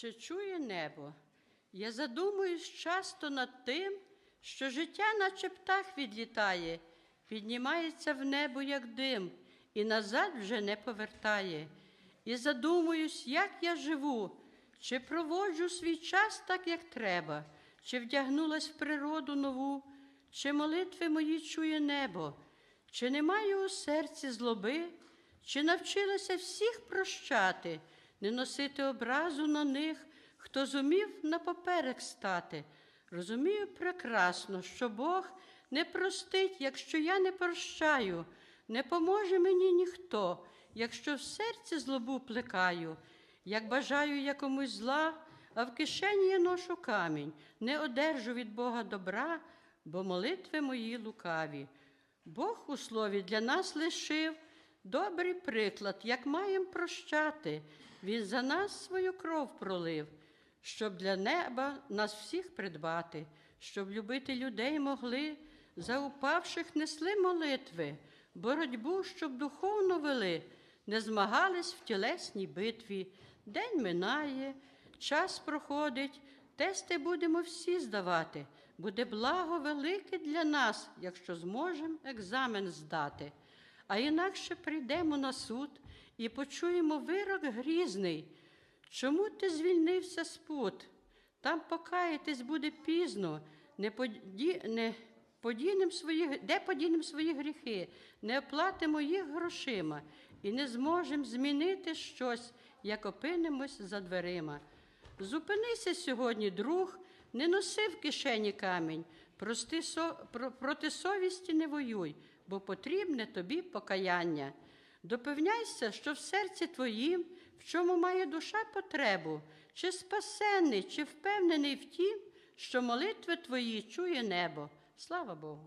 чи чує небо? Я задумуюсь часто над тим, що життя, наче птах, відлітає, піднімається в небо, як дим, і назад вже не повертає. І задумуюсь, як я живу, чи проводжу свій час так, як треба, чи вдягнулась в природу нову, чи молитви мої чує небо, чи немає у серці злоби, чи навчилася всіх прощати, не носити образу на них, хто зумів напоперек стати. Розумію прекрасно, що Бог не простить, якщо я не прощаю, не поможе мені ніхто, якщо в серці злобу плекаю, як бажаю я комусь зла, а в кишені я ношу камінь, не одержу від Бога добра, бо молитви мої лукаві. Бог у слові для нас лишив добрий приклад, як маємо прощати. Він за нас свою кров пролив, щоб для неба нас всіх придбати, щоб любити людей могли, за упавших несли молитви, боротьбу, щоб духовно вели, не змагались в тілесній битві. День минає, час проходить, тести будемо всі здавати. Буде благо велике для нас, якщо зможемо екзамен здати. А інакше прийдемо на суд і почуємо вирок грізний. Чому ти звільнився з пут? Там покаятись буде пізно, не поді... не подінем свої... де подінем свої гріхи, не оплатимо їх грошима і не зможемо змінити щось, як опинимось за дверима. Зупинися сьогодні, друг, не носи в кишені камінь, прости проти совісті не воюй, бо потрібне тобі покаяння. Допевняйся, що в серці твоїм, в чому має душа потребу, чи спасенний, чи впевнений в тім, що молитви твої чує небо. Слава Богу.